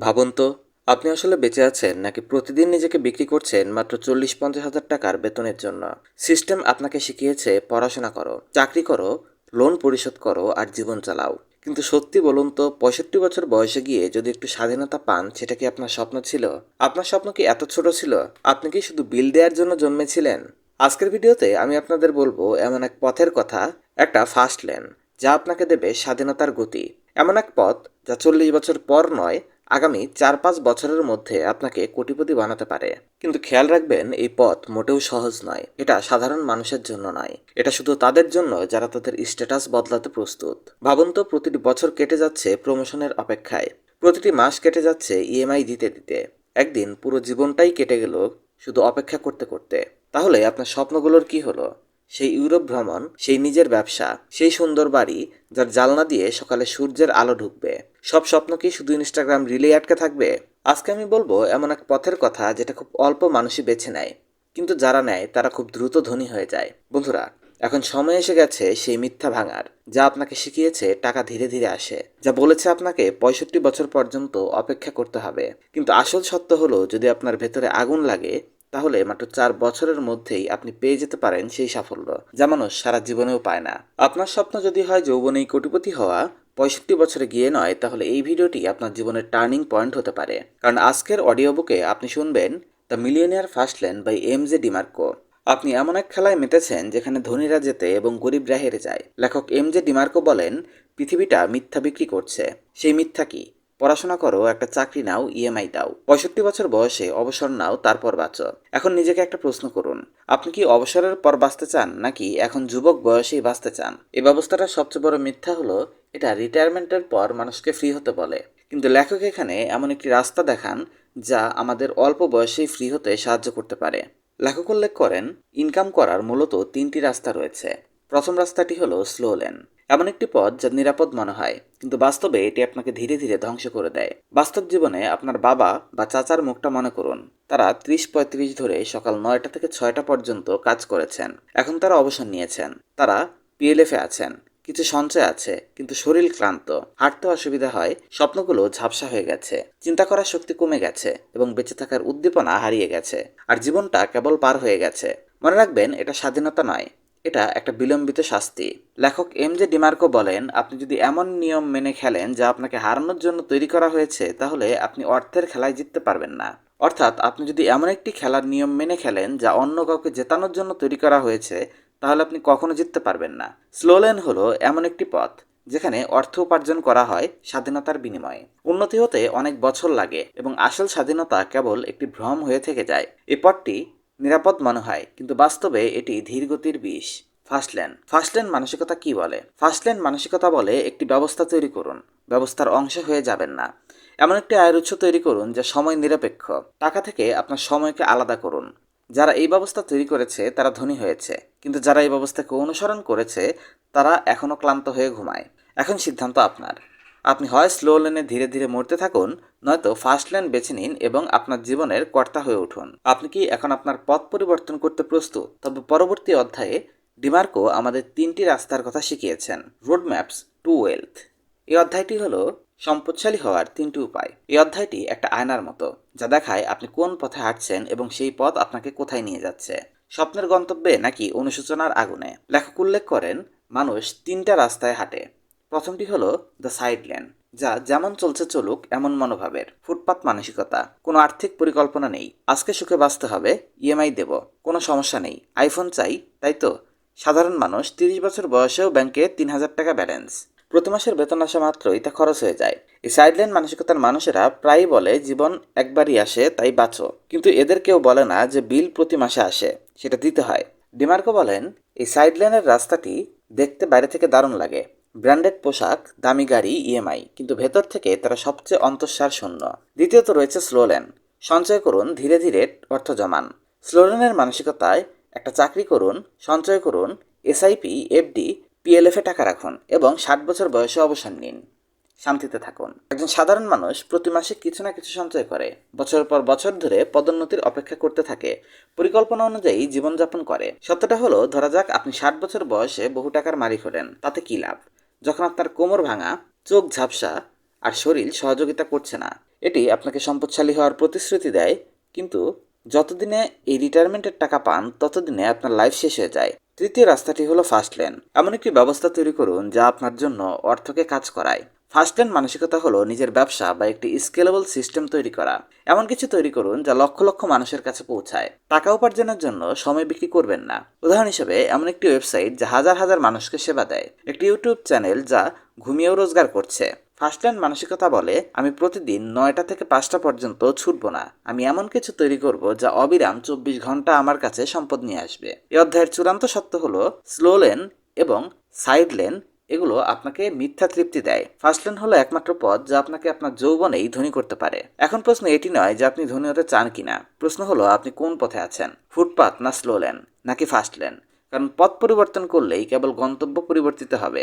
ভাবুন তো, আপনি আসলে বেঁচে আছেন নাকি প্রতিদিন নিজেকে বিক্রি করছেন মাত্র চল্লিশ পঞ্চাশ হাজার টাকার বেতনের জন্য? সিস্টেম আপনাকে শিখিয়েছে, পড়াশোনা করো, চাকরি করো, লোন পরিশোধ করো আর জীবন চালাও। কিন্তু সত্যি বলুন তো, পঁয়ষট্টি বছর বয়সে গিয়ে যদি একটু স্বাধীনতা পান, সেটা কি আপনার স্বপ্ন ছিল? আপনার স্বপ্ন কি এত ছোট ছিল? আপনি কি শুধু বিল দেওয়ার জন্য জন্মেছিলেন? আজকের ভিডিওতে আমি আপনাদের বলব, এমন এক পথের কথা, একটা ফাস্ট লেন, যা আপনাকে দেবে স্বাধীনতার গতি। এমন এক পথ, যা চল্লিশ বছর পর নয় আগামী চার পাঁচ বছরের মধ্যে আপনাকে কোটিপতি বানাতে পারে। কিন্তু খেয়াল রাখবেন, এই পথ মোটেও সহজ নয়। এটা সাধারণ মানুষের জন্য নয়। এটা শুধু তাদের জন্য যারা তাদের স্ট্যাটাস বদলাতে প্রস্তুত। ভাবুন তো, প্রতিটি বছর কেটে যাচ্ছে প্রমোশনের অপেক্ষায়। প্রতিটি মাস কেটে যাচ্ছে ইএমআই দিতে দিতে। একদিন পুরো জীবনটাই কেটে গেল শুধু অপেক্ষা করতে করতে। তাহলে আপনার স্বপ্নগুলোর কি হলো? সেই ইউরোপ ভ্রমণ, সেই নিজের ব্যবসা, সেই সুন্দর বাড়ি যার জালনা দিয়ে সকালে সূর্যের আলো ঢুকবে। সব স্বপ্ন কি শুধু ইনস্টাগ্রাম রিলে আটকে থাকবে? আজকে আমি বলব এমন এক পথের কথা যেটা খুব অল্প মানুষই বেছে নেয়, কিন্তু যারা নেয় তারা খুব দ্রুত ধনী হয়ে যায়। বন্ধুরা, এখন সময় এসে গেছে সেই মিথ্যা ভাঙার, যা আপনাকে শিখিয়েছে টাকা ধীরে ধীরে আসে, যা বলেছে আপনাকে পঁয়ষট্টি বছর পর্যন্ত অপেক্ষা করতে হবে। কিন্তু আসল সত্য হলো যদি আপনার ভেতরে আগুন লাগে তাহলে মাত্র চার বছরের মধ্যেই আপনি পেয়ে যেতে পারেন সেই সাফল্য, যা মানুষ সারা জীবনেও পায় না। আপনার স্বপ্ন যদি হয় যৌবনেই কোটিপতি হওয়া, পঁয়ষট্টি বছরে গিয়ে নয়, তাহলে এই ভিডিওটি আপনার জীবনের টার্নিং পয়েন্ট হতে পারে। কারণ আজকের অডিও বুকে আপনি শুনবেন the millionaire fast lane by M J DeMarco. আপনি এমন এক খেলায় মেতেছেন যেখানে ধনীরা যেতে এবং গরিবরা হেরে যায়। লেখক এম জে ডিমার্কো বলেন, পৃথিবীটা মিথ্যা বিক্রি করছে। সেই মিথ্যা কি? পড়াশোনা করো, একটা চাকরি নাও ইএমআই দাও। পঁয়ষট্টি বছর বয়সে অবসর নাও, তারপর বাঁচো। এখন নিজেকে একটা প্রশ্ন করুন, আপনি কি অবসরের পর বাঁচতে চান, নাকি এখন যুবক বয়সেই বাঁচতে চান? এই ব্যবস্থাটার সবচেয়ে বড় মিথ্যা হলো, এটা রিটায়ারমেন্টের পর মানুষকে ফ্রি হতে বলে। কিন্তু লেখক এখানে এমন একটি রাস্তা দেখান, যা আমাদের অল্প বয়সেই ফ্রি হতে সাহায্য করতে পারে। লেখক উল্লেখ করেন ইনকাম করার মূলত তিনটি রাস্তা রয়েছে। প্রথম রাস্তাটি হলো স্লো লেন। এমন একটি পথ যা নিরাপদ মনে হয়, কিন্তু বাস্তবে এটি আপনাকে ধীরে ধীরে ধ্বংস করে দেয়। বাস্তব জীবনে আপনার বাবা বা চাচার মুখটা মনে করুন, তারা ত্রিশ পঁয়ত্রিশ ধরে সকাল নয়টা থেকে ছয়টা পর্যন্ত কাজ করেছেন। এখন তারা অবসর নিয়েছেন। তারা পিএলএফে আছেন। কিছু সঞ্চয় আছে, কিন্তু শরীর ক্লান্ত। হাঁটতে অসুবিধা হয়, স্বপ্নগুলো ঝাপসা হয়ে গেছে। চিন্তা করার শক্তি কমে গেছে এবং বেঁচে থাকার উদ্দীপনা হারিয়ে গেছে। আর জীবনটা কেবল পার হয়ে গেছে। মনে রাখবেন, এটা স্বাধীনতা নয়। এটা একটা বিলম্বিত শাস্তি। লেখক এম জে ডিমার্কো বলেন, আপনি যদি এমন নিয়ম মেনে খেলেন যা আপনাকে হারানোর জন্য তৈরি করা হয়েছে, তাহলে আপনি অর্থের খেলায় জিততে পারবেন না। অর্থাৎ আপনি যদি এমন একটি খেলার নিয়ম মেনে খেলেন যা অন্য কাউকে জেতানোর জন্য তৈরি করা হয়েছে, তাহলে আপনি কখনো জিততে পারবেন না। স্লোলেন হলো এমন একটি পথ, যেখানে অর্থ উপার্জন করা হয় স্বাধীনতার বিনিময়ে। উন্নতি হতে অনেক বছর লাগে এবং আসল স্বাধীনতা কেবল একটি ভ্রম হয়ে থেকে যায়। এ পথটি নিরাপদ মনে হয়, কিন্তু বাস্তবে এটি ধীরগতির বিষ। ফার্স্টল্যান্ড ফার্স্টল্যান্ড মানসিকতা কি বলে? ফার্স্টল্যান্ড মানসিকতা বলে একটি ব্যবস্থা তৈরি করুন। ব্যবস্থার অংশ হয়ে যাবেন না। এমন একটি আয়ের উৎস তৈরি করুন যা সময় নিরপেক্ষ। টাকা থেকে আপনার সময়কে আলাদা করুন। যারা এই ব্যবস্থা তৈরি করেছে, তারা ধনী হয়েছে। কিন্তু যারা এই ব্যবস্থাকে অনুসরণ করেছে, তারা এখনও ক্লান্ত হয়ে ঘুমায়। এখন সিদ্ধান্ত আপনার। আপনি হয় স্লো লেনে ধীরে ধীরে মরতে থাকুন, নয়তো ফাস্ট লেন বেছে নিন এবং আপনার জীবনের কর্তা হয়ে উঠুন। আপনি কি এখন আপনার পথ পরিবর্তন করতে প্রস্তুত? তবে পরবর্তী অধ্যায়ে ডিমার্কো আমাদের তিনটি রাস্তার কথা শিখিয়েছেন রোড ম্যাপস টু ওয়েলথ এই অধ্যায়টি হলো সম্পদশালী হওয়ার তিনটি উপায়। এই অধ্যায়টি একটা আয়নার মতো, যা দেখায় আপনি কোন পথে হাঁটছেন এবং সেই পথ আপনাকে কোথায় নিয়ে যাচ্ছে। স্বপ্নের গন্তব্যে নাকি অনুশোচনার আগুনে? লেখক উল্লেখ করেন, মানুষ তিনটা রাস্তায় হাঁটে। প্রথমটি হলো দ্য সাইড লেন যা যেমন চলছে চলুক, এমন মনোভাবের। ফুটপাত মানসিকতা। কোনো আর্থিক পরিকল্পনা নেই। আজকে সুখে বাঁচতে হবে ইএমআই দেব। কোনো সমস্যা নেই। আইফোন চাই, তাই তো? সাধারণ মানুষ তিরিশ বছর বয়সেও ব্যাংকে তিন হাজার টাকা ব্যালেন্স প্রতি মাসের বেতন আসা মাত্রই তা খরচ হয়ে যায়। এই সাইডলাইন মানসিকতার মানুষেরা প্রায়ই বলে, জীবন একবারই আসে, তাই বাঁচো। কিন্তু এদের কেউ বলে না যে বিল প্রতি মাসে আসে, সেটা দিতে হয়। ডিমার্কো বলেন, এই সাইডলাইনের রাস্তাটি দেখতে বাইরে থেকে দারুণ লাগে। ব্র্যান্ডেড পোশাক, দামি গাড়ি ইএমআই কিন্তু ভেতর থেকে তারা সবচেয়ে অন্তঃসার শূন্য। দ্বিতীয়ত রয়েছে স্লোলেন। সঞ্চয় করুন, ধীরে ধীরে অর্থ জমান। স্লোলেনের মানসিকতায় একটা চাকরি করুন, সঞ্চয় করুন এসআইপি এফডি পিএলএফে টাকা রাখুন এবং ষাট বছর বয়সে অবসর নিন। শান্তিতে থাকুন। একজন সাধারণ মানুষ প্রতি মাসে কিছু না কিছু সঞ্চয় করে। বছর পর বছর ধরে পদোন্নতির অপেক্ষা করতে থাকে, পরিকল্পনা অনুযায়ী জীবনযাপন করে। সত্যটা হলো, ধরা যাক আপনি ষাট বছর বয়সে বহু টাকার মালিক হলেন, তাতে কি লাভ? যখন আপনার কোমর ভাঙা, চোখ ঝাপসা আর শরীর সহযোগিতা করছে না, এটি আপনাকে সম্পদশালী হওয়ার প্রতিশ্রুতি দেয়। কিন্তু যতদিনে এই রিটায়ারমেন্টের টাকা পান, ততদিনে আপনার লাইফ শেষ হয়ে যায়। তৃতীয় রাস্তাটি হলো ফার্স্ট লেন। এমন একটি ব্যবস্থা তৈরি করুন যা আপনার জন্য অর্থকে কাজ করায়। ফার্স্ট লেন মানসিকতা হলো নিজের ব্যবসা বা একটি স্কেলেবল সিস্টেম তৈরি করা। এমন কিছু তৈরি করুন যা লক্ষ লক্ষ মানুষের কাছে পৌঁছায়। টাকা উপার্জনের জন্য সময় বিক্রি করবেন না। উদাহরণ হিসেবে, এমন একটি ওয়েবসাইট যা হাজার হাজার মানুষকে সেবা দেয়। একটি ইউটিউব চ্যানেল যা ঘুমিয়েও রোজগার করছে। ফার্স্ট ল্যান্ড মানসিকতা বলে, আমি প্রতিদিন নয়টা থেকে পাঁচটা পর্যন্ত ছুটব না। আমি এমন কিছু তৈরি করব যা অবিরাম চব্বিশ ঘণ্টা আমার কাছে সম্পদ নিয়ে আসবে। এই অধ্যায়ের চূড়ান্ত সত্য হলো স্লো লেন এবং সাইড লেন এগুলো আপনাকে মিথ্যা তৃপ্তি দেয়। ফার্স্ট লেন হলো একমাত্র পথ যা আপনাকে আপনার যৌবনেই ধনী করতে পারে। এখন প্রশ্ন এটি নয় যে আপনি ধনী হতে চান কিনা। প্রশ্ন হলো আপনি কোন পথে আছেন? ফুটপাথ না স্লো লেন নাকি ফার্স্ট লেন কারণ পথ পরিবর্তন করলেই কেবল গন্তব্য পরিবর্তিত হবে।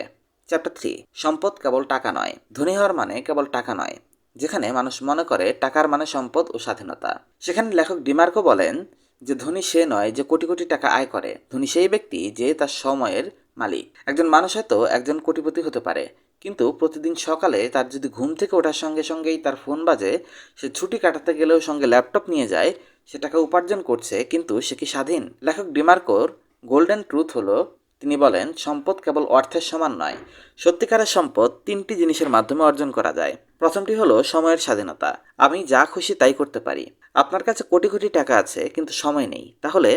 চ্যাপ্টার থ্রি সম্পদ কেবল টাকা নয়। ধনী হওয়ার মানে কেবল টাকা নয়, যেখানে মানুষ মনে করে টাকার মানে সম্পদ ও স্বাধীনতা। সেখানে লেখক ডিমার্কো বলেন যে ধনী সে নয় যে কোটি কোটি টাকা আয় করে। ধনী সেই ব্যক্তি যে তার সময়ের মালিক। একজন মানুষ হয়তো একজন কোটিপতি হতে পারে, কিন্তু প্রতিদিন সকালে তার যদি ঘুম থেকে ওঠার সঙ্গে সঙ্গেই তার ফোন বাজে, সে ছুটি কাটাতে গেলেও সঙ্গে ল্যাপটপ নিয়ে যায়, সে টাকা উপার্জন করছে, কিন্তু সে কি স্বাধীন? লেখক ডিমার্কোর, গোল্ডেন ট্রুথ হলো তিনি বলেন, সম্পদ কেবল অর্থের সমান নয়, সত্যিকারের সম্পদ তিনটি জিনিসের মাধ্যমে অর্জন করা যায়। প্রথমটি হলো সময়ের স্বাধীনতা। আমি যা খুশি তাই করতে পারি। আপনার কাছে কোটি কোটি টাকা আছে, কিন্তু সময় নেই। তাহলে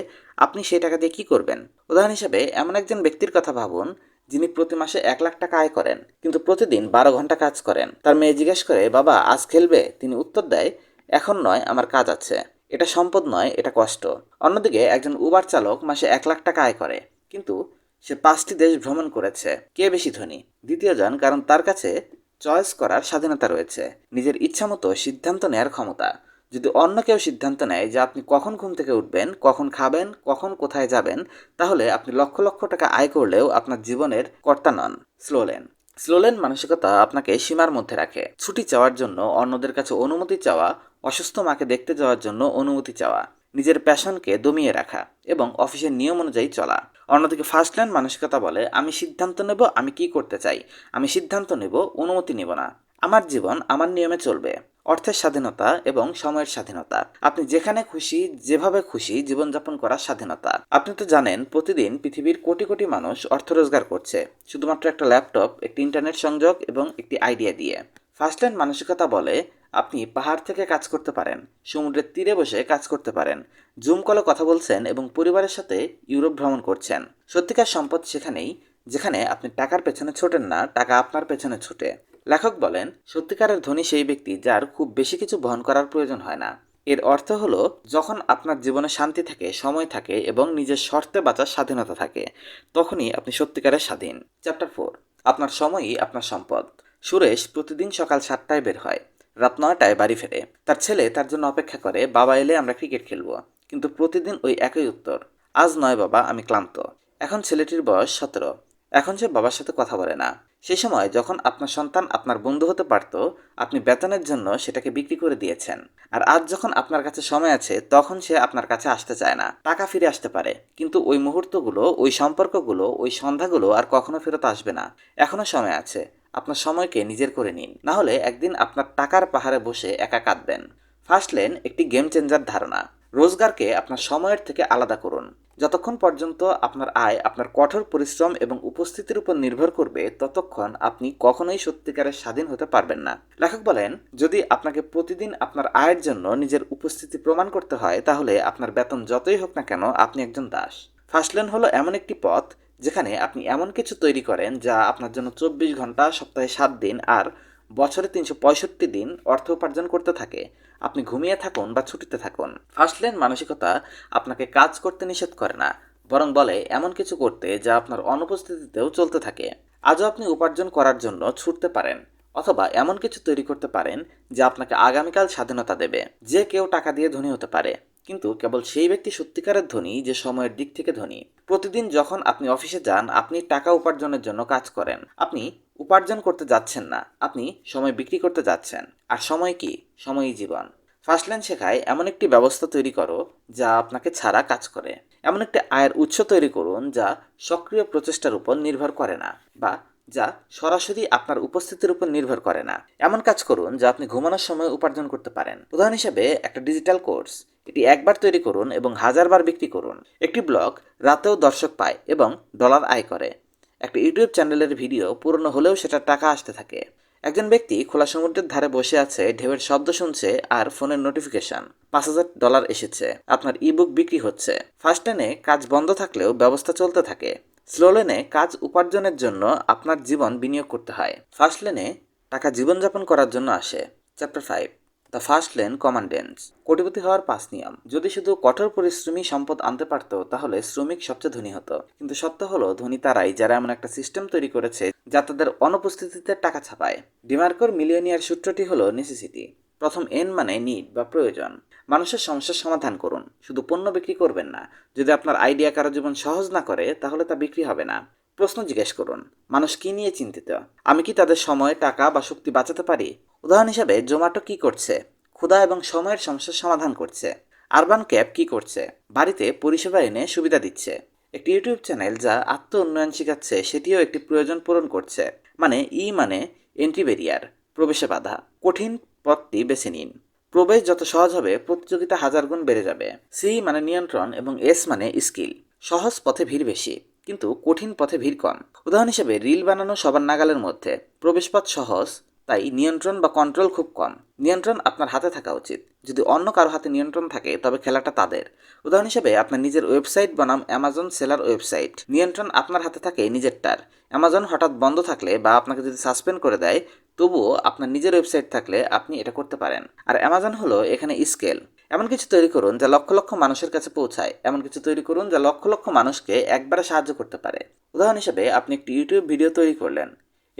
আপনি সেই টাকা দিয়ে কি করবেন? উদাহরণ হিসেবে, এমন একজন ব্যক্তির কথা ভাবুন, যিনি প্রতি মাসে এক লাখ টাকা আয় করেন, কিন্তু প্রতিদিন বারো ঘণ্টা কাজ করেন। তার মেয়ে জিজ্ঞেস করে, বাবা, আজ খেলবে? তিনি উত্তর দেয়, এখন নয়, আমার কাজ আছে। এটা সম্পদ নয়, এটা কষ্ট। অন্যদিকে একজন উবার চালক মাসে এক লাখ টাকা আয় করে, কিন্তু সে পাঁচটি দেশ ভ্রমণ করেছে। কে বেশি ধনী? দ্বিতীয় জন, কারণ তার কাছে চয়েস করার স্বাধীনতা রয়েছে। নিজের ইচ্ছামতো সিদ্ধান্ত নেয়ার ক্ষমতা। যদি অন্য কেউ সিদ্ধান্ত নেয় যে আপনি কখন ঘুম থেকে উঠবেন, কখন খাবেন, কখন কোথায় যাবেন, তাহলে আপনি লক্ষ লক্ষ টাকা আয় করলেও আপনার জীবনের কর্তা নন। স্লোলেন। স্লোলেন মানসিকতা আপনাকে সীমার মধ্যে রাখে। ছুটি চাওয়ার জন্য অন্যদের কাছে অনুমতি চাওয়া, অসুস্থ মাকে দেখতে যাওয়ার জন্য অনুমতি চাওয়া, নিজের প্যাশনকে দমিয়ে রাখা এবং অফিসের নিয়ম অনুযায়ী চলা। অন্যদিকে ফার্স্ট ল্যান্ড মানসিকতা বলে, আমি সিদ্ধান্ত নেব, আমি কি করতে চাই? আমি সিদ্ধান্ত নেব, অনুমতি নেব না। আমার জীবন আমার নিয়মে চলবে। অর্থের স্বাধীনতা এবং সময়ের স্বাধীনতা। আপনি যেখানে খুশি, যেভাবে খুশি জীবনযাপন করার স্বাধীনতা। আপনি তো জানেন, প্রতিদিন পৃথিবীর কোটি কোটি মানুষ অর্থ রোজগার করছে। শুধুমাত্র একটা ল্যাপটপ একটি ইন্টারনেট সংযোগ এবং একটি আইডিয়া দিয়ে। ফার্স্ট ল্যান্ড মানসিকতা বলে আপনি পাহাড় থেকে কাজ করতে পারেন, সমুদ্রের তীরে বসে কাজ করতে পারেন, জুম কলে কথা বলছেন এবং পরিবারের সাথে ইউরোপ ভ্রমণ করছেন। সত্যিকার সম্পদ সেখানেই, যেখানে আপনি টাকার পেছনে ছোটেন না, টাকা আপনার পেছনে ছোটে। লেখক বলেন, সত্যিকারের ধনী সেই ব্যক্তি যার খুব বেশি কিছু বহন করার প্রয়োজন হয় না। এর অর্থ হলো, যখন আপনার জীবনে শান্তি থাকে, সময় থাকে এবং নিজের শর্তে বাঁচার স্বাধীনতা থাকে, তখনই আপনি সত্যিকারের স্বাধীন। চ্যাপ্টার ফোর, আপনার সময়ই আপনার সম্পদ। সুরেশ প্রতিদিন সকাল সাতটায় বের হয়। রাত নয়টায় বাড়ি ফেরে। তার ছেলে তার জন্য অপেক্ষা করে, বাবা এলে আমরা ক্রিকেট খেলব। কিন্তু প্রতিদিন ওই একই উত্তর, আজ নয় বাবা, আমি ক্লান্ত। এখন ছেলেটির বয়স সতেরো। এখন সে বাবার সাথে কথা বলে না। সেই সময় যখন আপনার সন্তান আপনার বন্ধু হতে পারত, আপনি বেতনের জন্য সেটাকে বিক্রি করে দিয়েছেন। আর আজ যখন আপনার কাছে সময় আছে, তখন সে আপনার কাছে আসতে চায় না। টাকা ফিরে আসতে পারে। কিন্তু ওই মুহূর্তগুলো, ওই সম্পর্কগুলো, ওই সন্ধ্যাগুলো আর কখনো ফেরত আসবে না। এখনও সময় আছে। আপনার সময়কে নিজের করে নিন। না হলে একদিন আপনার টাকার পাহাড়ে বসে একা কাঁদবেন। ফার্স্ট লেন একটি গেম চেঞ্জার ধারণা। রোজগারকে আপনার সময়ের থেকে আলাদা করুন। যতক্ষণ পর্যন্ত আপনার আয় আপনার কঠোর পরিশ্রম এবং উপস্থিতির উপর নির্ভর করবে, ততক্ষণ আপনি কখনোই সত্যিকারের স্বাধীন হতে পারবেন না। লেখক বলেন, যদি আপনাকে প্রতিদিন আপনার আয়ের জন্য নিজের উপস্থিতি প্রমাণ করতে হয়, তাহলে আপনার বেতন যতই হোক না কেন আপনি একজন দাস। ফার্স্ট লেন হলো এমন একটি পথ যেখানে আপনি এমন কিছু তৈরি করেন যা আপনার জন্য চব্বিশ ঘণ্টা, সপ্তাহে সাত দিন আর বছরে তিনশো পঁয়ষট্টি দিন অর্থ উপার্জন করতে থাকে। আপনি ঘুমিয়ে থাকুন বা ছুটিতে থাকুন। ফার্স্ট মানসিকতা আপনাকে কাজ করতে নিষেধ করে না, বরং বলে এমন কিছু করতে যা আপনার অনুপস্থিতিতেও চলতে থাকে। আজও আপনি উপার্জন করার জন্য ছুটতে পারেন অথবা এমন কিছু তৈরি করতে পারেন যা আপনাকে আগামীকাল স্বাধীনতা দেবে। যে কেউ টাকা দিয়ে ধনী হতে পারে। কিন্তু কেবল সেই ব্যক্তি সত্যিকারের ধনী যে সময়ের দিক থেকে ধনী। প্রতিদিন যখন আপনি অফিসে যান, আপনি টাকা উপার্জনের জন্য কাজ করেন। আপনি উপার্জন করতে যাচ্ছেন না, আপনি সময় বিক্রি করতে যাচ্ছেন। আর সময় কি? সময়ই জীবন। ফার্স্ট লাইন শেখায়, এমন একটি ব্যবস্থা তৈরি করো যা আপনাকে ছাড়া কাজ করে। এমন একটি আয়ের উৎস তৈরি করুন যা সক্রিয় প্রচেষ্টার উপর নির্ভর করে না বা যা সরাসরি আপনার উপস্থিতির উপর নির্ভর করে না। এমন কাজ করুন যা আপনি ঘুমানোর সময় উপার্জন করতে পারেন। উদাহরণ হিসেবে একটা ডিজিটাল কোর্স এটি একবার তৈরি করুন এবং হাজারবার বিক্রি করুন। একটি ব্লগ রাতেও দর্শক পায় এবং ডলার আয় করে। একটা ইউটিউব চ্যানেলের ভিডিও পুরনো হলেও সেটার টাকা আসতে থাকে। একজন ব্যক্তি খোলা সমুদ্রের ধারে বসে আছে, ঢেউয়ের শব্দ শুনছে আর ফোনের নোটিফিকেশন। পাঁচ হাজার ডলার এসেছে। আপনার ইবুক বিক্রি হচ্ছে। ফার্স্ট লেনে কাজ বন্ধ থাকলেও ব্যবস্থা চলতে থাকে। স্লো লেনে কাজ উপার্জনের জন্য আপনার জীবন বিনিয়োগ করতে হয়। ফার্স্ট লেনে টাকা জীবনযাপন করার জন্য আসে। Chapter five. The fast lane commandments কোটিপতি হওয়ার পাঁচ নিয়ম। যদি শুধু কঠোর পরিশ্রমী সম্পদ আনতে পারতো, তাহলে শ্রমিক সবচেয়ে ধনী হতো। কিন্তু সত্য হলো, ধনী তারাই যারা এমন একটা সিস্টেম তৈরি করেছে যা তাদের অনুপস্থিতিতে টাকা ছাপায়। ডিমার্কোর মিলিয়নিয়ার সূত্রটি হলো নেসেসিটি। প্রথম এন মানে নিড বা প্রয়োজন। মানুষের সমস্যার সমাধান করুন। শুধু পণ্য বিক্রি করবেন না। যদি আপনার আইডিয়া কারও জীবন সহজ না করে, তাহলে তা বিক্রি হবে না। প্রশ্ন জিজ্ঞেস করুন, মানুষ কি নিয়ে চিন্তিত? আমি কি তাদের সময়, টাকা বা শক্তি বাঁচাতে পারি? উদাহরণ হিসাবে, জোম্যাটো কি করছে? ক্ষুধা এবং সময়ের সমস্যার সমাধান করছে। আরবান ক্যাব কি করছে? বাড়িতে পরিষেবা এনে সুবিধা দিচ্ছে। একটি ইউটিউব চ্যানেল যা আত্ম উন্নয়ন শেখাচ্ছে, সেটিও একটি প্রয়োজন পূরণ করছে। মানে ই মানে এন্ট্রি ব্যারিয়ার প্রবেশে বাধা। কঠিন পথটি বেছে নিন। প্রবেশ যত সহজ হবে, প্রতিযোগিতা হাজার গুণ বেড়ে যাবে। সি মানে নিয়ন্ত্রণ এবং এস মানে স্কিল। সহজ পথে ভিড় বেশি, কিন্তু কঠিন পথে ভিড় কম। উদাহরণ হিসেবে, রিল বানানো সবার নাগালের মধ্যে। প্রবেশপথ সহজ তাই নিয়ন্ত্রণ বা কন্ট্রোল খুব কম। নিয়ন্ত্রণ আপনার হাতে থাকা উচিত। যদি অন্য কারও হাতে নিয়ন্ত্রণ থাকে, তবে খেলাটা তাদের। উদাহরণ হিসেবে আপনার নিজের ওয়েবসাইট বনাম অ্যামাজন সেলার ওয়েবসাইট নিয়ন্ত্রণ আপনার হাতে থাকে নিজেরটার। অ্যামাজন হঠাৎ বন্ধ থাকলে বা আপনাকে যদি সাসপেন্ড করে দেয়, তবুও আপনার নিজের ওয়েবসাইট থাকলে আপনি এটা করতে পারেন। আর অ্যামাজন হলো এখানে স্কেল এমন কিছু তৈরি করুন যা লক্ষ লক্ষ মানুষের কাছে পৌঁছায়। এমন কিছু তৈরি করুন যা লক্ষ লক্ষ মানুষকে একবারে সাহায্য করতে পারে। উদাহরণ হিসেবে আপনি একটি ইউটিউব ভিডিও তৈরি করলেন।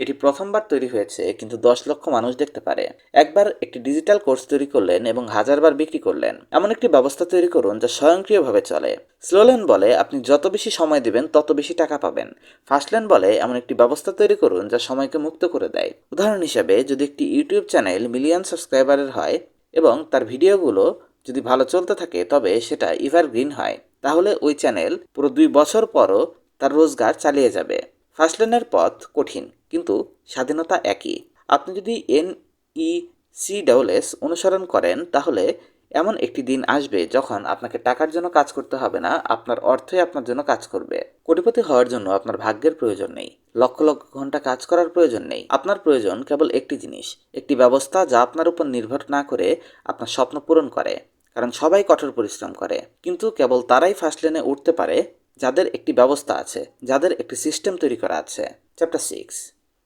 এটি প্রথমবার তৈরি হয়েছে, কিন্তু দশ লক্ষ মানুষ দেখতে পারে। একবার একটি ডিজিটাল কোর্স তৈরি করলেন এবং হাজারবার বিক্রি করলেন। এমন একটি ব্যবস্থা তৈরি করুন যা স্বয়ংক্রিয়ভাবে চলে। স্লোলেন বলে, আপনি যত বেশি সময় দেবেন, তত বেশি টাকা পাবেন। ফার্স্টলেন বলে, এমন একটি ব্যবস্থা তৈরি করুন যা সময়কে মুক্ত করে দেয়। উদাহরণ হিসেবে, যদি একটি ইউটিউব চ্যানেল মিলিয়ন সাবস্ক্রাইবারের হয় এবং তার ভিডিওগুলো যদি ভালো চলতে থাকে, তবে সেটা ইভারগ্রিন হয়, তাহলে ওই চ্যানেল পুরো দুই বছর পরও তার রোজগার চালিয়ে যাবে। ফার্স্ট লেনের পথ কঠিন। কিন্তু স্বাধীনতা একই। আপনি যদি এন ই সি ডাবলএস অনুসরণ করেন, তাহলে এমন একটি দিন আসবে যখন আপনাকে টাকার জন্য কাজ করতে হবে না, আপনার অর্থই আপনার জন্য কাজ করবে। কোটিপতি হওয়ার জন্য আপনার ভাগ্যের প্রয়োজন নেই। লক্ষ লক্ষ ঘণ্টা কাজ করার প্রয়োজন নেই। আপনার প্রয়োজন কেবল একটি জিনিস, একটি ব্যবস্থা যা আপনার উপর নির্ভর না করে আপনার স্বপ্ন পূরণ করে, কারণ সবাই কঠোর পরিশ্রম করে। কিন্তু কেবল তারাই ফার্স্ট লেনে উঠতে পারে যাদের একটি ব্যবস্থা আছে, যাদের একটি সিস্টেম তৈরি করা আছে। Chapter six.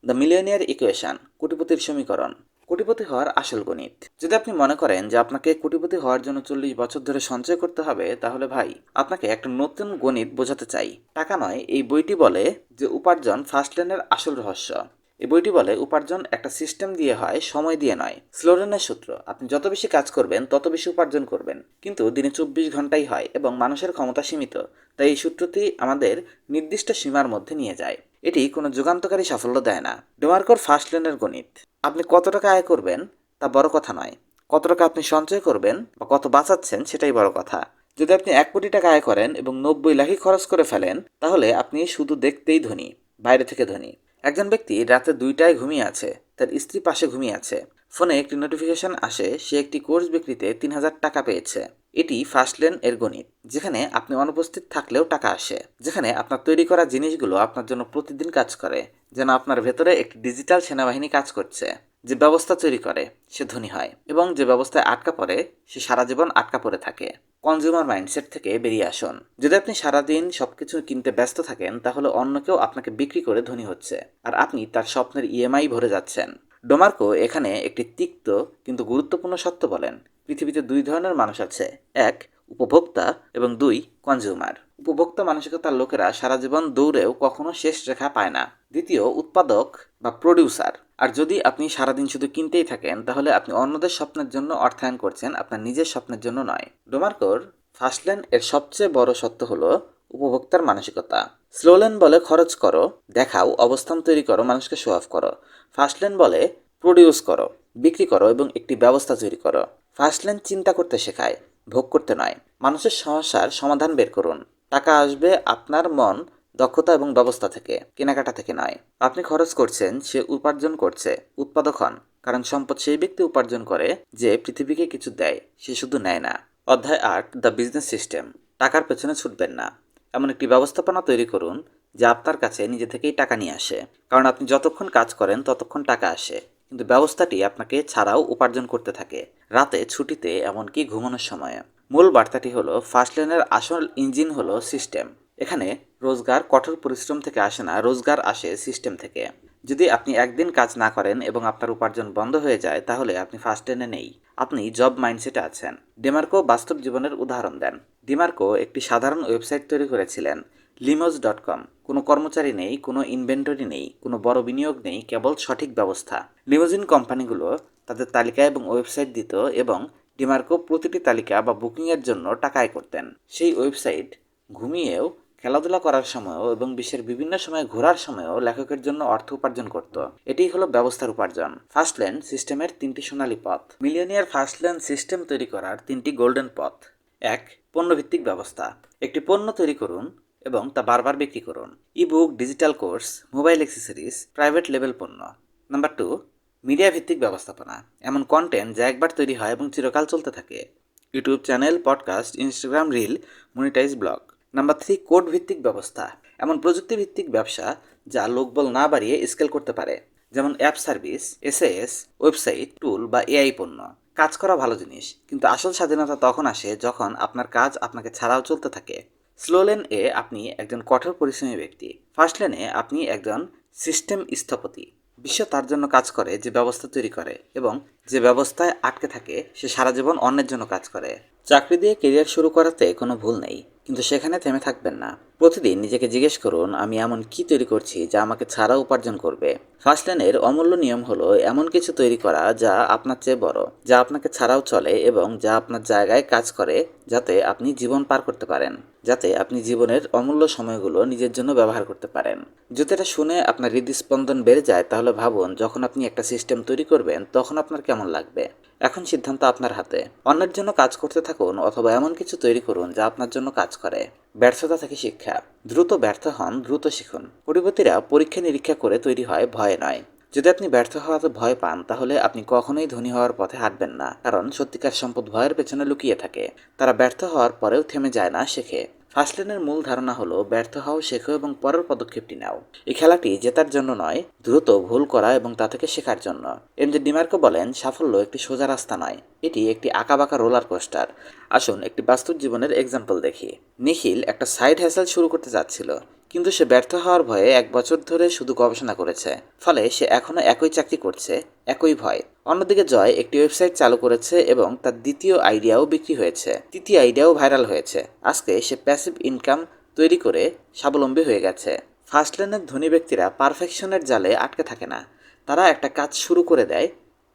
The millionaire equation, কোটিপতির সমীকরণ। কোটিপতি হওয়ার আসল গণিত। যদি আপনি মনে করেন যে আপনাকে কোটিপতি হওয়ার জন্য চল্লিশ বছর ধরে সঞ্চয় করতে হবে, তাহলে ভাই, আপনাকে একটা নতুন গণিত বোঝাতে চাই। টাকা নয়, এই বইটি বলে যে উপার্জন ফার্স্ট লেনের আসল রহস্য। এই বইটি বলে উপার্জন একটা সিস্টেম দিয়ে হয়, সময় দিয়ে নয়। স্লোরেনের সূত্র, আপনি যত বেশি কাজ করবেন, তত বেশি উপার্জন করবেন। কিন্তু দিনে চব্বিশ ঘন্টাই হয় এবং মানুষের ক্ষমতা সীমিত, তাই এই সূত্রটি আমাদের নির্দিষ্ট সীমার মধ্যে নিয়ে যায়। এটি কোনো যুগান্তকারী সাফল্য দেয় না। ডেমার্কর ফার্স্ট লেনের গণিত। আপনি কত টাকা আয় করবেন তা বড় কথা নয়। কত টাকা আপনি সঞ্চয় করবেন বা কত বাঁচাচ্ছেন সেটাই বড় কথা। যদি আপনি এক কোটি টাকা আয় করেন এবং নব্বই লাখই খরচ করে ফেলেন, তাহলে আপনি শুধু দেখতেই ধনী, বাইরে থেকে ধনী। একজন ব্যক্তি রাতে দুইটায় ঘুমিয়ে আছে, তার স্ত্রী পাশে ঘুমিয়ে আছে। ফোনে একটি নোটিফিকেশন আসে, সে একটি কোর্স বিক্রিতে তিন হাজার টাকা পেয়েছে। এটি ফার্স্ট লেন এর গণিত, যেখানে আপনি অনুপস্থিত থাকলেও টাকা আসে, যেখানে আপনার তৈরি করা জিনিসগুলো আপনার জন্য প্রতিদিন কাজ করে, যেন আপনার ভেতরে একটি ডিজিটাল সেনাবাহিনী কাজ করছে, যে ব্যবস্থা তৈরি করে, সে ধনী হয়, এবং যে ব্যবস্থায় আটকা পড়ে, সে সারা জীবন আটকা পড়ে থাকে। কনজিউমার মাইন্ডসেট থেকে বেরিয়ে আসুন। যদি আপনি সারাদিন সবকিছু কিনতে ব্যস্ত থাকেন, তাহলে অন্য কেউ আপনাকে বিক্রি করে ধনী হচ্ছে, আর আপনি তার স্বপ্নের ইএমআই ভরে যাচ্ছেন। ডোমার্কো এখানে একটি তিক্ত কিন্তু গুরুত্বপূর্ণ সত্য বলেন পৃথিবীতে দুই ধরনের মানুষ আছে। এক, উপভোক্তা এবং দুই কনজিউমার উপভোক্তা মানসিকতার লোকেরা সারা জীবন দৌড়েও কখনো শেষ রেখা পায় না। দ্বিতীয়, উৎপাদক বা প্রডিউসার আর যদি আপনি সারাদিন শুধু কিনতেই থাকেন, তাহলে আপনি অন্যদের স্বপ্নের জন্য অর্থায়ন করছেন, আপনার নিজের স্বপ্নের জন্য নয়। ডোমার্কোর ফার্স্টল্যান্ড এর সবচেয়ে বড় সত্য হলো উপভোক্তার মানসিকতা। স্লোলেন বলে, খরচ করো, দেখাও, অবস্থান তৈরি করো, মানুষকে শো অফ করো। ফার্স্টল্যান্ড বলে প্রডিউস করো, বিক্রি করো এবং একটি ব্যবস্থা তৈরি করো। ফার্স্টল্যান্ড চিন্তা করতে শেখায়, ভোগ করতে নয়। মানুষের সমস্যার সমাধান বের করুন। টাকা আসবে আপনার মন, দক্ষতা এবং ব্যবস্থা থেকে, কেনাকাটা থেকে নয়। আপনি খরচ করছেন, সে উপার্জন করছে, উৎপাদক হন। কারণ সম্পদ সেই ব্যক্তি উপার্জন করে যে পৃথিবীকে কিছু দেয়, সে শুধু নেয় না। অধ্যায় আট, দ্য বিজনেস সিস্টেম। টাকার পেছনে ছুটবেন না। এমন একটি ব্যবস্থাপনা তৈরি করুন, যা আপনার কাছে নিজে থেকেই টাকা নিয়ে আসে। কারণ আপনি যতক্ষণ কাজ করেন, ততক্ষণ টাকা আসে। কিন্তু ব্যবস্থাটি আপনাকে ছাড়াও উপার্জন করতে থাকে। রাতে ছুটিতে এমনকি ঘুমানোর সময়। মূল বার্তাটি হলো ফার্স্ট লেনের আসল ইঞ্জিন হলো সিস্টেম এখানে রোজগার, কঠোর পরিশ্রম থেকে আসে না, রোজগার আসে সিস্টেম থেকে। যদি আপনি একদিন কাজ না করেন এবং আপনার উপার্জন বন্ধ হয়ে যায়, তাহলে আপনি ফার্স্ট লেনে নেই। আপনি জব মাইন্ডসেটে আছেন। ডেমার্কো বাস্তব জীবনের উদাহরণ দেন। ডিমার্কো একটি সাধারণ ওয়েবসাইট তৈরি করেছিলেন। লিমোজ ডট কম কোনো কর্মচারী নেই, কোনো ইনভেন্টরি নেই, কোনো বড় বিনিয়োগ নেই, কেবল সঠিক ব্যবস্থা। লিমোজিন কোম্পানিগুলো তাদের তালিকা এবং ওয়েবসাইট দিত এবং ডিমার্কো প্রতিটি তালিকা বা বুকিংয়ের জন্য টাকা আয় করতেন। সেই ওয়েবসাইট ঘুমিয়েও, খেলাধুলা করার সময়ও এবং বিশ্বের বিভিন্ন সময়ে ঘোরার সময়ও লেখকের জন্য অর্থ উপার্জন করত। এটিই হলো ব্যবস্থার উপার্জন। ফার্স্ট ল্যান্ড সিস্টেমের তিনটি সোনালী পথ। মিলিয়নিয়ার ফার্স্ট ল্যান্ড সিস্টেম তৈরি করার তিনটি গোল্ডেন পথ। এক, পণ্যভিত্তিক ব্যবস্থা। একটি পণ্য তৈরি করুন এবং তা বারবার বিক্রি করুন। Ebook digital course mobile accessories private level পণ্য। নাম্বার টু মিডিয়া ভিত্তিক ব্যবস্থাপনা। এমন কন্টেন্ট যা একবার তৈরি হয় এবং চিরকাল চলতে থাকে। YouTube channel podcast Instagram reel monetize blog number three code ভিত্তিক ব্যবস্থা। এমন প্রযুক্তি ভিত্তিক ব্যবসা যা লোকবল না বাড়িয়ে স্কেল করতে পারে। যেমন app service SAAS website tool বা এআই পণ্য। কাজ করা ভালো জিনিস, কিন্তু আসল স্বাধীনতা তখন আসে যখন আপনার কাজ আপনাকে ছাড়াও চলতে থাকে। স্লো লেন এ আপনি একজন কঠোর পরিশ্রমী ব্যক্তি। ফার্স্ট লেনে আপনি একজন সিস্টেম স্থপতি। বিশ্ব তার জন্য কাজ করে যে ব্যবস্থা তৈরি করে এবং যে ব্যবস্থায় আটকে থাকে, সে সারা জীবন অন্যের জন্য কাজ করে। চাকরি দিয়ে কেরিয়ার শুরু করাতে কোনো ভুল নেই, কিন্তু সেখানে থেমে থাকবেন না। প্রতিদিন নিজেকে জিজ্ঞেস করুন, আমি এমন কি তৈরি করছি যা আমাকে ছাড়া উপার্জন করবে? ফার্স্ট লেনের অমূল্য নিয়ম হলো, এমন কিছু তৈরি করা যা আপনার চেয়ে বড়, যা আপনাকে ছাড়াও চলে এবং যা আপনার জায়গায় কাজ করে যাতে আপনি জীবন পার করতে পারেন। যাতে আপনি জীবনের অমূল্য সময়গুলো নিজের জন্য ব্যবহার করতে পারেন। যদি এটা শুনে আপনার হৃদস্পন্দন বেড়ে যায়, তাহলে ভাবুন, যখন আপনি একটা সিস্টেম তৈরি করবেন, তখন আপনার কেমন লাগবে? এখন সিদ্ধান্ত আপনার হাতে। অন্যের জন্য কাজ করতে থাকুন অথবা এমন কিছু তৈরি করুন যা আপনার জন্য কাজ করে। ব্যর্থতা থেকে শিক্ষা। দ্রুত ব্যর্থ হন, দ্রুত শিখুন। পরিবর্তীরা পরীক্ষা নিরীক্ষা করে তৈরি হয়, ভয় নয়। যদি আপনি ব্যর্থ হওয়াতে ভয় পান, তাহলে আপনি কখনোই ধনী হওয়ার পথে হাঁটবেন না, কারণ সত্যিকার সম্পদ ভয়ের পেছনে লুকিয়ে থাকে। তারা ব্যর্থ হওয়ার পরেও থেমে যায় না, শেখে। ফার্স্ট লেনের মূল ধারণা হলো, ব্যর্থ হও, শেখো এবং পরের পদক্ষেপটি নাও। এই খেলাটি জেতার জন্য নয়, দ্রুত ভুল করা এবং তা থেকে শেখার জন্য। এম জে ডিমার্কো বলেন, সাফল্য একটি সোজা রাস্তা নয়, এটি একটি আঁকাবাঁকা রোলার কোস্টার। আসুন একটি বাস্তব জীবনের এক্সাম্পল দেখি। নিখিল একটা সাইড হ্যাসেল শুরু করতে যাচ্ছিল। কিন্তু সে ব্যর্থ হওয়ার ভয়ে এক বছর ধরে শুধু গবেষণা করেছে। ফলে সে এখনও একই চাকরি করছে, একই ভয়। অন্যদিকে জয় একটি ওয়েবসাইট চালু করেছে এবং তার দ্বিতীয় আইডিয়াও বিক্রি হয়েছে। তৃতীয় আইডিয়াও ভাইরাল হয়েছে। আজকে সে প্যাসিভ ইনকাম তৈরি করে স্বাবলম্বী হয়ে গেছে। ফার্স্ট লেনের ধনী ব্যক্তিরা পারফেকশনের জালে আটকে থাকে না। তারা একটা কাজ শুরু করে দেয়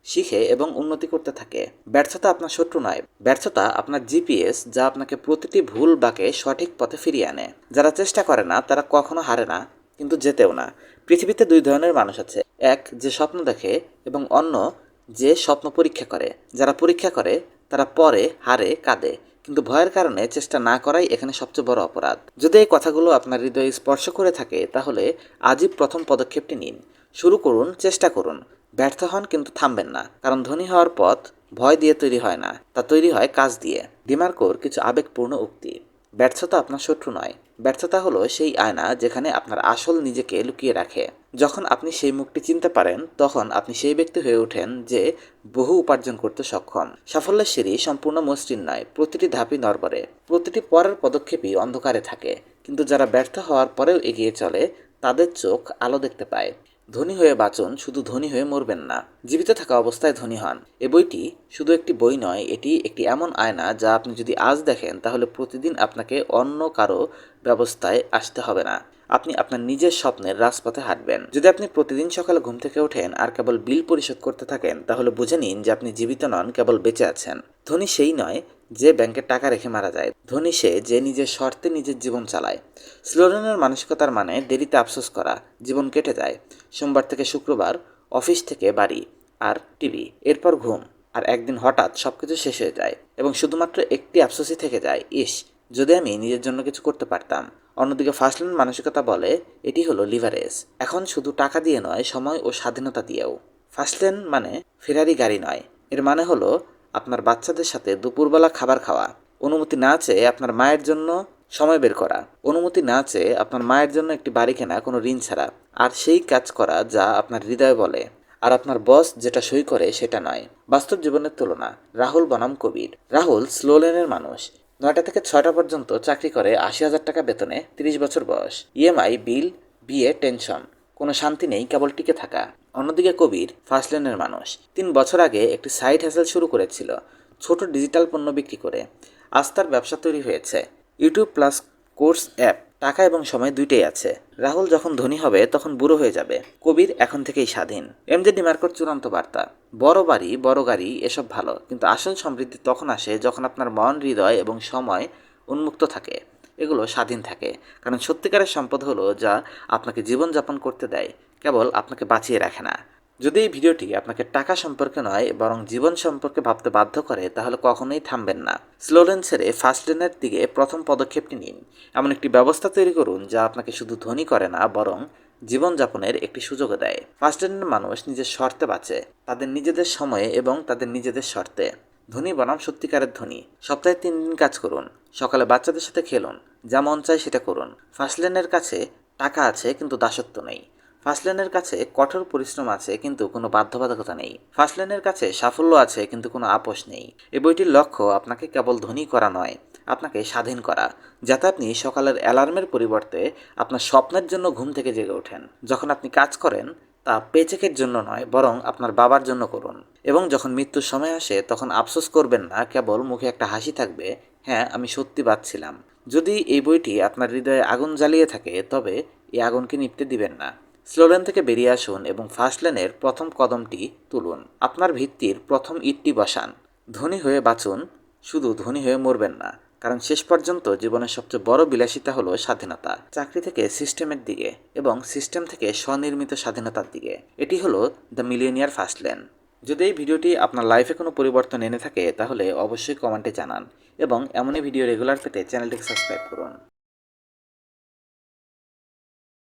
শিখে এবং উন্নতি করতে থাকে। ব্যর্থতা আপনার শত্রু নয়। ব্যর্থতা আপনার জিপিএস যা আপনাকে প্রতিটি ভুল বাকে সঠিক পথে ফিরিয়ে আনে। যারা চেষ্টা করে না, তারা কখনো হারে না, কিন্তু যেতেও না। পৃথিবীতে দুই ধরনের মানুষ আছে। এক, যে স্বপ্ন দেখে এবং অন্য, যে স্বপ্ন পরীক্ষা করে। যারা পরীক্ষা করে, তারা পরে, হারে, কাঁদে, কিন্তু ভয়ের কারণে চেষ্টা না করাই এখানে সবচেয়ে বড় অপরাধ। যদি এই কথাগুলো আপনার হৃদয়ে স্পর্শ করে থাকে, তাহলে আজই প্রথম পদক্ষেপটি নিন। শুরু করুন, চেষ্টা করুন। ব্যর্থ হন কিন্তু থামবেন না, কারণ ধনী হওয়ার পথ ভয় দিয়ে তৈরি হয় না, তা তৈরি হয় কাজ দিয়ে। ডিমার্কোর কিছু আবেগপূর্ণ উক্তি। ব্যর্থতা আপনার শত্রু নয়। ব্যর্থতা হলো সেই আয়না যেখানে আপনার আসল নিজেকে লুকিয়ে রাখে। যখন আপনি সেই মুখটি চিনতে পারেন, তখন আপনি সেই ব্যক্তি হয়ে ওঠেন যে বহু উপার্জন করতে সক্ষম। সাফল্যের সিঁড়ি সম্পূর্ণ মসৃণ নয়, প্রতিটি ধাপই নরবরে প্রতিটি পরের পদক্ষেপই অন্ধকারে থাকে। কিন্তু যারা ব্যর্থ হওয়ার পরেও এগিয়ে চলে, তাদের চোখ আলো দেখতে পায়। ধনী হয়ে বাঁচুন, শুধু ধনী হয়ে মরবেন না। জীবিত থাকা অবস্থায় ধনী হন। এ বইটি শুধু একটি বই নয়, এটি একটি এমন আয়না যা আপনি যদি আজ দেখেন, তাহলে প্রতিদিন আপনাকে অন্য কারও ব্যবস্থায় আসতে হবে না। আপনি আপনার নিজের স্বপ্নের রাজপথে হাঁটবেন। যদি আপনি প্রতিদিন সকালে ঘুম থেকে ওঠেন আর কেবল বিল পরিশোধ করতে থাকেন, তাহলে বুঝে নিন যে আপনি জীবিত নন, কেবল বেঁচে আছেন। ধনী সেই নয় যে ব্যাংকে টাকা রেখে মারা যায়। ধনী সে যে নিজের শর্তে নিজের জীবন চালায়। স্লোরেনের মানসিকতার মানে দেরিতে আফসোস করা, জীবন কেটে যায়। সোমবার থেকে শুক্রবার অফিস থেকে বাড়ি আর টিভি, এরপর ঘুম আর একদিন হঠাৎ সব কিছু শেষ হয়ে যায় এবং শুধুমাত্র একটি আফসোসই থেকে যায়। ইস, যদি আমি নিজের জন্য কিছু করতে পারতাম। অন্যদিকে ফার্স্ট লেন মানসিকতা বলে, এটি হলো লিভারেজ। এখন শুধু টাকা দিয়ে নয়, সময় ও স্বাধীনতা দিয়েও। ফার্স্ট লেন মানে ফেরারি গাড়ি নয়। এর মানে হলো আপনার বাচ্চাদের সাথে দুপুরবেলা খাবার খাওয়া। অনুমতি না চেয়ে আপনার মায়ের জন্য সময় বের করা। অনুমতি না চেয়ে আপনার মায়ের জন্য একটি বাড়ি কেনা, কোনো ঋণ ছাড়া। আর সেই কাজ করা যা আপনার হৃদয় বলে। আর আপনার বস যেটা সই করে সেটা নয়। বাস্তব জীবনের তুলনা, রাহুল বনাম কবির। রাহুল স্লো লেনের মানুষ। নয়টা থেকে ছয়টা পর্যন্ত চাকরি করে আশি হাজার টাকা বেতনে তিরিশ বছর বয়স। ইএমআই, বিল বিয়ে টেনশন। কোনো শান্তি নেই, কেবল টিকে থাকা। অন্যদিকে কবির ফার্স্ট লেনের মানুষ। তিন বছর আগে একটি সাইড হ্যাসেল শুরু করেছিল, ছোট ডিজিটাল পণ্য বিক্রি করে। আজ তার ব্যবসা তৈরি হয়েছে। ইউটিউব প্লাস কোর্স অ্যাপ, টাকা এবং সময় দুইটাই আছে। রাহুল যখন ধনী হবে, তখন বুড়ো হয়ে যাবে। কবির এখন থেকেই স্বাধীন। এমজে ডিমার্কর চূড়ান্ত বার্তা, বড় বাড়ি, বড় গাড়ি, এসব ভালো। কিন্তু আসল সমৃদ্ধি তখন আসে যখন আপনার মন, হৃদয় এবং সময় উন্মুক্ত থাকে। এগুলো স্বাধীন থাকে। কারণ সত্যিকারের সম্পদ হলো যা আপনাকে জীবনযাপন করতে দেয়, কেবল আপনাকে বাঁচিয়ে রাখে না। যদি এই ভিডিওটি আপনাকে টাকা সম্পর্কে নয়, বরং জীবন সম্পর্কে ভাবতে বাধ্য করে, তাহলে কখনোই থামবেন না। স্লোলেন ছেড়ে ফার্স্ট লেনের দিকে প্রথম পদক্ষেপটি নিন। এমন একটি ব্যবস্থা তৈরি করুন যা আপনাকে শুধু ধনী করে না, বরং জীবনযাপনের একটি সুযোগও দেয়। ফার্স্ট লেনের মানুষ নিজের শর্তে বাঁচে, তাদের নিজেদের সময়ে এবং তাদের নিজেদের শর্তে। ধনী বনাম সত্যিকারের ধনী। সপ্তাহে তিন দিন কাজ করুন, সকালে বাচ্চাদের সাথে খেলুন যা মন চায় সেটা করুন। ফার্স্ট লেনের কাছে টাকা আছে কিন্তু দাসত্ব নেই। ফার্স্ট লেনের কাছে কঠোর পরিশ্রম আছে কিন্তু কোনো বাধ্যবাধকতা নেই। ফার্স্ট লেনের কাছে সাফল্য আছে কিন্তু কোনো আপোষ নেই। এ বইটির লক্ষ্য আপনাকে কেবল ধনী করা নয়, আপনাকে স্বাধীন করা, যাতে আপনি সকালের অ্যালার্মের পরিবর্তে আপনার স্বপ্নের জন্য ঘুম থেকে জেগে ওঠেন। যখন আপনি কাজ করেন, তা পেচেকের জন্য নয়, বরং আপনার বাবার জন্য করুন। এবং যখন মৃত্যুর সময় আসে, তখন আফসোস করবেন না, কেবল মুখে একটা হাসি থাকবে হ্যাঁ আমি সত্যি বাঁচছিলাম যদি এই বইটি আপনার হৃদয়ে আগুন জ্বালিয়ে থাকে, তবে এই আগুনকে নিপতে দিবেন না। স্লোলেন থেকে বেরিয়ে আসুন এবং ফার্স্ট লেনের প্রথম কদমটি তুলুন। আপনার ভিত্তির প্রথম ইটটি বসান। ধনী হয়ে বাঁচুন। শুধু ধনী হয়ে মরবেন না, কারণ শেষ পর্যন্ত জীবনের সবচেয়ে বড় বিলাসিতা হলো স্বাধীনতা। চাকরি থেকে সিস্টেমের দিকে এবং সিস্টেম থেকে স্বনির্মিত স্বাধীনতার দিকে। এটি হলো দ্য মিলিয়নিয়ার ফার্স্ট লেন। যদি এই ভিডিওটি আপনার লাইফে কোনো পরিবর্তন এনে থাকে, তাহলে অবশ্যই কমেন্টে জানান এবং এমনই ভিডিও রেগুলার পেতে চ্যানেলটিকে সাবস্ক্রাইব করুন।